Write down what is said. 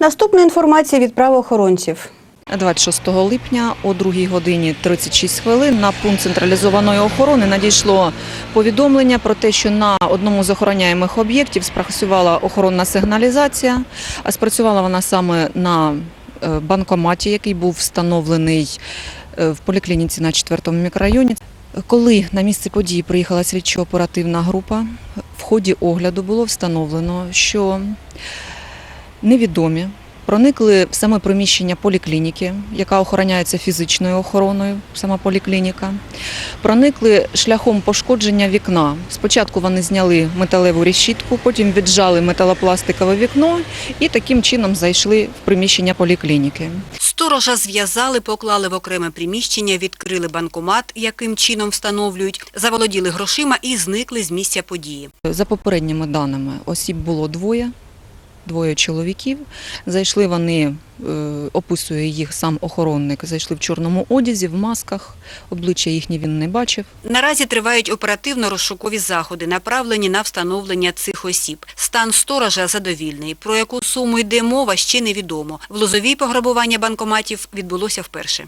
Наступна інформація від правоохоронців. 26 липня о 2 годині 36 хвилин на пункт централізованої охорони надійшло повідомлення про те, що на одному з охороняємих об'єктів спрацювала охоронна сигналізація, а спрацювала вона саме на е, банкоматі, який був встановлений е, в поліклініці на 4 мікрорайоні. Коли на місце події приїхала слідчо-оперативна група, в ході огляду було встановлено, що невідомі проникли в саме приміщення поліклініки, яка охороняється фізичною охороною, сама поліклініка. Проникли шляхом пошкодження вікна. Спочатку вони зняли металеву решітку, потім віджали металопластикове вікно і таким чином зайшли в приміщення поліклініки. Сторожа зв'язали, поклали в окреме приміщення, відкрили банкомат, яким чином встановлюють, заволоділи грошима і зникли з місця події. За попередніми даними, осіб було двоє. Двоє чоловіків. Зайшли вони, е, описує їх сам охоронник, зайшли в чорному одязі, в масках, обличчя їхні він не бачив. Наразі тривають оперативно-розшукові заходи, направлені на встановлення цих осіб. Стан сторожа задовільний. Про яку суму йде мова, ще невідомо. В Лозовій пограбування банкоматів відбулося вперше.